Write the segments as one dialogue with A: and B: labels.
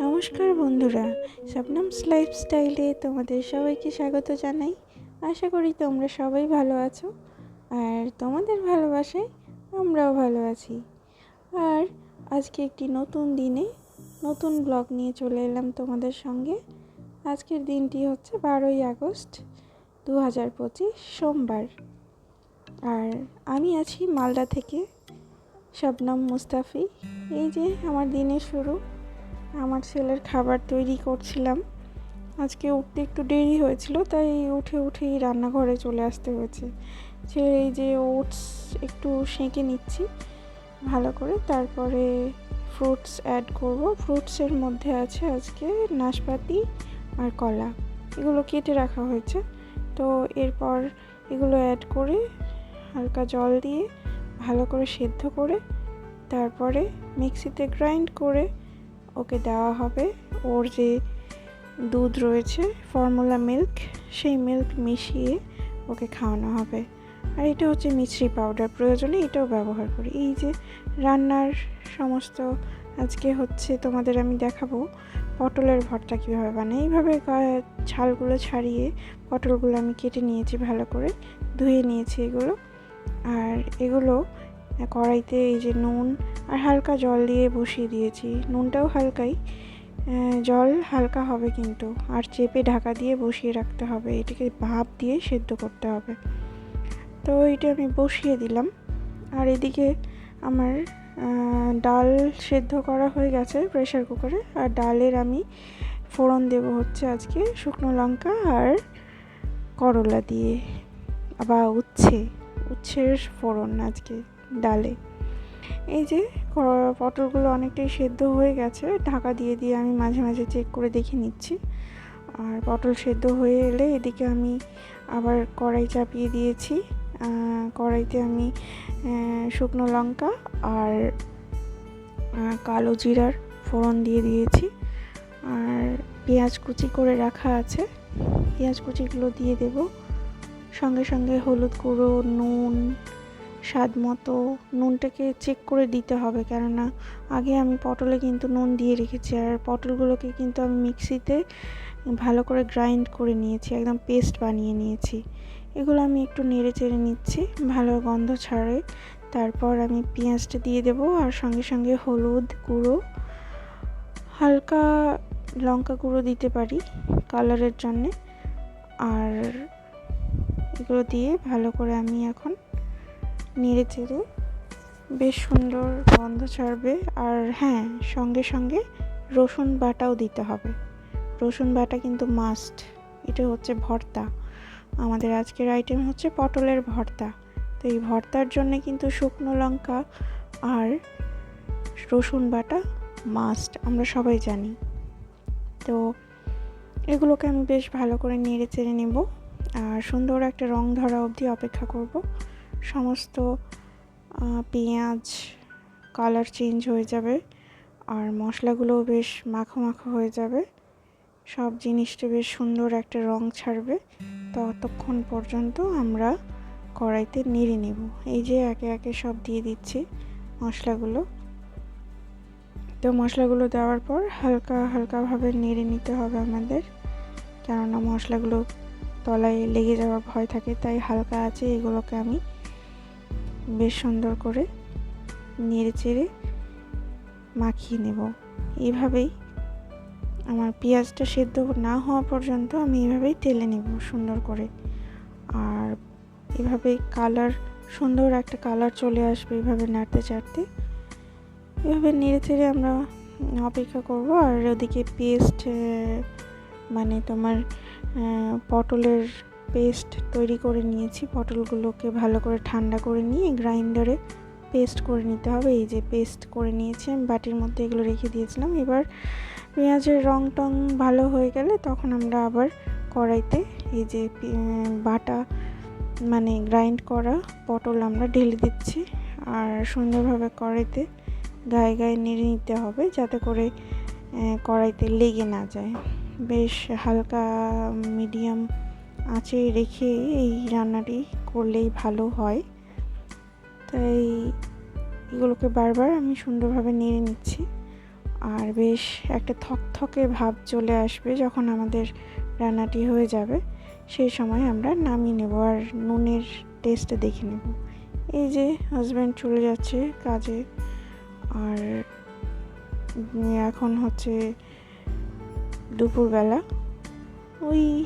A: নমস্কার বন্ধুরা শবনমস লাইফস্টাইলে তোমাদের সবাইকে স্বাগত জানাই। আশা করি তোমরা সবাই ভালো আছো আর তোমাদের ভালোবাসায় আমরাও ভালো আছি। আর আজকে একটি নতুন দিনে নতুন ব্লগ নিয়ে চলে এলাম তোমাদের সঙ্গে। আজকের দিনটি হচ্ছে বারোই আগস্ট দু হাজার পঁচিশ সোমবার। আর আমি আছি মালদা থেকে শবনম মুস্তাফি। এই যে আমার দিনের শুরু। আমার ছেলের খাবার তৈরি করছিলাম। আজকে উঠতে একটু দেরি হয়েছিল, তাই উঠে উঠেই রান্নাঘরে চলে আসতে হয়েছে। সে এই যে ওটস একটু সেঁকে নিচ্ছি ভালো করে, তারপরে ফ্রুটস অ্যাড করব। ফ্রুটসের মধ্যে আছে আজকে নাশপাতি আর কলা, এগুলো কেটে রাখা হয়েছে। তো এরপর এগুলো অ্যাড করে হালকা জল দিয়ে ভালো করে সেদ্ধ করে, তারপরে মিক্সিতে গ্রাইন্ড করে ওকে দেওয়া হবে। ওর যে দুধ রয়েছে ফর্মুলা মিল্ক সেই মিল্ক মিশিয়ে ওকে খাওয়ানো হবে। আর এটা হচ্ছে মিশ্রি পাউডার প্রয়োজনে এটাও ব্যবহার করি। এই যে রান্নার সমস্ত আজকে হচ্ছে তোমাদের আমি দেখাবো পটলের ভর্তা কীভাবে বানাই। এইভাবে ছালগুলো ছাড়িয়ে পটলগুলো আমি কেটে নিয়েছি ভালো করে, ধুয়ে নিয়েছি এগুলো। আর এগুলো কড়াইতে এই যে নুন আর হালকা জল দিয়ে বসিয়ে দিয়েছি। নুনটাও হালকাই। জল হালকা হবে কিন্তু। আর চেপে ঢাকা দিয়ে বসিয়ে রাখতে হবে। এটাকে ভাপ দিয়ে সেদ্ধ করতে হবে। তো এটা আমি বসিয়ে দিলাম। আর এদিকে আমার ডাল সেদ্ধ করা হয়ে গেছে প্রেশার কুকারে। আর ডালের আমি ফোড়ন দেব হচ্ছে আজকে শুকনো লঙ্কা আর করলা দিয়ে। বা উচ্ছে। উচ্ছের ফোড়ন আজকে ডালে। এই যে পটলগুলো অনেকটাই সেদ্ধ হয়ে গেছে, ঢাকা দিয়ে দিয়ে আমি মাঝে মাঝে চেক করে দেখে নিচ্ছি। আর পটল সেদ্ধ হয়ে এলে এদিকে আমি আবার কড়াই চাপিয়ে দিয়েছি। কড়াইতে আমি শুকনো লঙ্কা আর কালো জিরার ফোড়ন দিয়ে দিয়েছি। আর পেঁয়াজ কুচি করে রাখা আছে। পেঁয়াজ কুচিগুলো দিয়ে দেব। সঙ্গে সঙ্গে হলুদ গুঁড়ো, নুন স্বাদ মতো নুনটাকে চেক করে দিতে হবে। কেননা আগে আমি পটলে কিন্তু নুন দিয়ে রেখেছি আর পটলগুলোকে কিন্তু আমি মিক্সিতে ভালো করে গ্রাইন্ড করে নিয়েছি, একদম পেস্ট বানিয়ে নিয়েছি। এগুলো আমি একটু নেড়ে চেড়ে নিচ্ছি, ভালো গন্ধ ছাড়ে। তারপর আমি পেঁয়াজটা দিয়ে দেবো আর সঙ্গে সঙ্গে হলুদ গুঁড়ো, হালকা লঙ্কা গুঁড়ো দিতে পারি কালারের জন্যে। আর এগুলো দিয়ে ভালো করে আমি এখন নেড়ে চেড়ে বেশ সুন্দর গন্ধ ছাড়বে। আর হ্যাঁ সঙ্গে সঙ্গে রসুন বাটাও দিতে হবে। রসুন বাটা কিন্তু মাস্ট এটা হচ্ছে ভর্তা। আমাদের আজকের আইটেম হচ্ছে পটলের ভর্তা। তো এই ভর্তার জন্য কিন্তু শুকনো লঙ্কা আর রসুন বাটা মাস্ট আমরা সবাই জানি। তো এগুলোকে আমি বেশ ভালো করে নেড়ে চেড়ে নেব। আর সুন্দর একটা রং ধরা অবধি অপেক্ষা করব। সমস্ত পেঁয়াজ কালার চেঞ্জ হয়ে যাবে আর মশলাগুলোও বেশ মাখো মাখো হয়ে যাবে। সব জিনিসটা বেশ সুন্দর একটা রং ছাড়বে। ততক্ষণ পর্যন্ত আমরা কড়াইতে নেড়ে নেব। এই যে একে একে সব দিয়ে দিচ্ছি মশলাগুলো। তো মশলাগুলো দেওয়ার পর হালকা হালকাভাবে নেড়ে নিতে হবে আমাদের। কেননা মশলাগুলো তলায় লেগে যাওয়ার ভয় থাকে, তাই হালকা আছে এগুলোকে আমি বেশ সুন্দর করে নেড়ে চেড়ে মাখিয়ে নেব। এইভাবেই আমার পেঁয়াজটা সেদ্ধ না হওয়া পর্যন্ত আমি এভাবেই তেলে নেব সুন্দর করে। আর এভাবেই কালার, সুন্দর একটা কালার চলে আসবে এভাবে নাড়তে চাড়তে। এভাবে নেড়ে চেড়ে আমরা অপেক্ষা করব। আর ওদিকে পেস্ট মানে তোমার পটলের পেস্ট তৈরি করে নিয়েছি। পটলগুলোকে ভালো করে ঠান্ডা করে নিয়ে গ্রাইন্ডারে পেস্ট করে নিতে হবে। এই যে পেস্ট করে নিয়েছি, আমি বাটির মধ্যে এগুলো রেখে দিয়েছিলাম। এবার পেঁয়াজের রং টং ভালো হয়ে গেলে তখন আমরা আবার কড়াইতে এই যে বাটা মানে গ্রাইন্ড করা পটল আমরা ঢেলে দিচ্ছি। আর সুন্দরভাবে কড়াইতে গায়ে গায়ে নেড়ে নিতে হবে যাতে করে কড়াইতে লেগে না যায়। বেশ হালকা, মিডিয়াম আঁচে রেখে এই রান্নাটি করলেই ভালো হয়। তাই এগুলোকে বারবার আমি সুন্দরভাবে নেড়ে নিচ্ছি। আর বেশ একটা থকথকে ভাব চলে আসবে যখন আমাদের রান্নাটি হয়ে যাবে। সেই সময় আমরা নামিয়ে নেব আর নুনের টেস্টটা দেখে নেব। এই যে হাজব্যান্ড চলে যাচ্ছে কাজে। আর এখন হচ্ছে দুপুরবেলা। ওই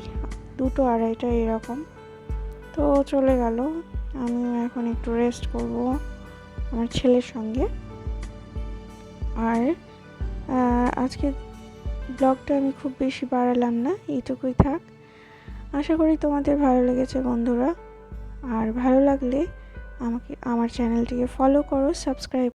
A: দুটো আড়াইটা এরকম। তো চলে গেল। আমিও এখন একটু রেস্ট করব আমার ছেলের সঙ্গে। আর আজকে ব্লগটা আমি খুব বেশি বাড়ালাম না, এইটুকুই থাক। আশা করি তোমাদের ভালো লেগেছে বন্ধুরা। আর ভালো লাগলে আমাকে, আমার চ্যানেলটিকে ফলো করো সাবস্ক্রাইব